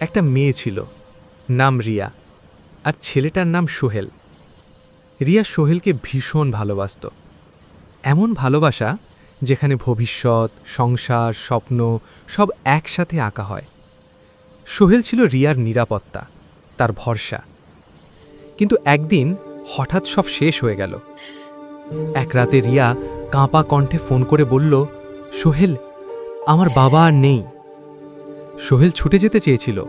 একটা মেয়ে ছিল, নাম রিয়া, আর ছেলেটার নাম সোহেল। রিয়া সোহেলকে ভীষণ ভালোবাসত। এমন ভালোবাসা যেখানে ভবিষ্যৎ, সংসার, স্বপ্ন সব একসাথে আঁকা হয়। সোহেল ছিল রিয়ার নিরাপত্তা, তার ভরসা। কিন্তু একদিন হঠাৎ সব শেষ হয়ে গেল। এক রাতে রিয়া কাঁপা কণ্ঠে ফোন করে বলল, সোহেল, আমার বাবা আর নেই। সোহেল ছুটে যেতে চেয়েছিল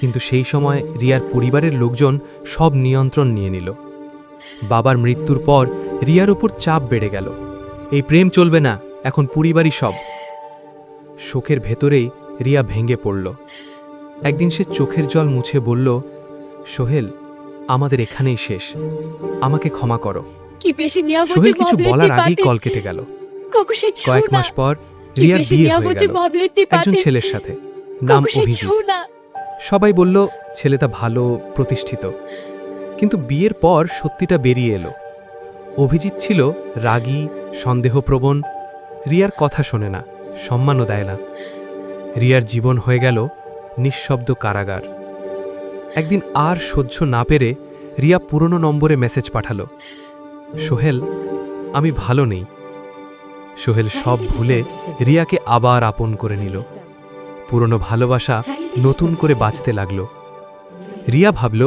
কিন্তু সেই সময় রিয়ার পরিবারের লোকজন সব নিয়ন্ত্রণ নিয়ে নিল। বাবার মৃত্যুর পর রিয়ার ওপর চাপ বেড়ে গেল। এই প্রেম চলবে না এখন পরিবারই সব। শোকের ভেতরেই রিয়া ভেঙে পড়ল। একদিন সে চোখের জল মুছে বলল সোহেল আমাদের এখানেই শেষ। আমাকে ক্ষমা করো। সোহেল কিছু বলার আগেই কল কেটে গেল। কয়েক মাস পর রিয়ার বিয়ে হয়ে গেল। একজন ছেলের সাথে। নাম অভিজিৎ। সবাই বলল ছেলেটা ভালো প্রতিষ্ঠিত। কিন্তু বিয়ের পর সত্যিটা বেরিয়ে এলো। অভিজিৎ ছিল রাগী সন্দেহপ্রবণ। রিয়ার কথা শোনে না সম্মানও দেয় না। রিয়ার জীবন হয়ে গেল নিঃশব্দ কারাগার। একদিন আর সহ্য না পেরে রিয়া পুরনো নম্বরে মেসেজ পাঠালো সোহেল আমি ভালো নেই। সোহেল সব ভুলে রিয়াকে আবার আপন করে নিল। পুরনো ভালোবাসা নতুন করে বাঁচতে লাগল। রিয়া ভাবল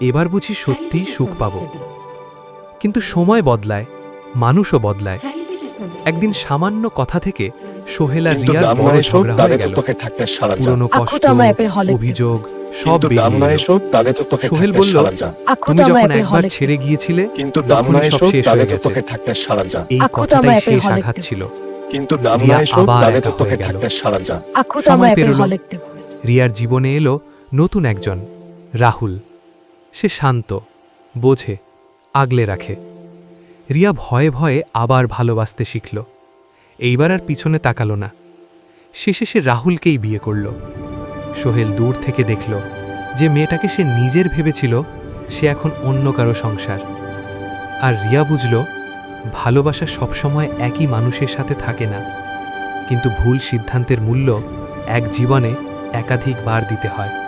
এবার বুঝি সত্যি সুখ পাব। কিন্তু সময় বদলায় মানুষও বদলায়। একদিন সামান্য কথা থেকে সোহেল রিয়ার ঝগড়া হয়ে গেল। পুরনো কষ্ট অভিযোগ সব সোহেল বলল, তুমি যখন একবার ছেড়ে গিয়েছিলে কিন্তু সব শেষ হয়ে গেছে। এই কথাটাই শেষ আঘাত ছিল। কিন্তু নয় আবার তাহলে তো তোকে থাকতে সারা যা। আখু তো আমরা পেরোলো। রিয়ার জীবনে এলো নতুন একজন রাহুল। সে শান্ত বোঝে আগলে রাখে। রিয়া ভয়ে ভয়ে আবার ভালোবাসতে শিখল। এইবার আর পিছনে তাকালো না। শেষে সে রাহুলকেই বিয়ে করল। সোহেল দূর থেকে দেখল যে মেয়েটাকে সে নিজের ভেবেছিল সে এখন অন্য কারও সংসার। আর রিয়া বুঝল ভালোবাসা সবসময় একই মানুষের সাথে থাকে না। কিন্তু ভুল সিদ্ধান্তের মূল্য এক জীবনে একাধিকবার দিতে হয়।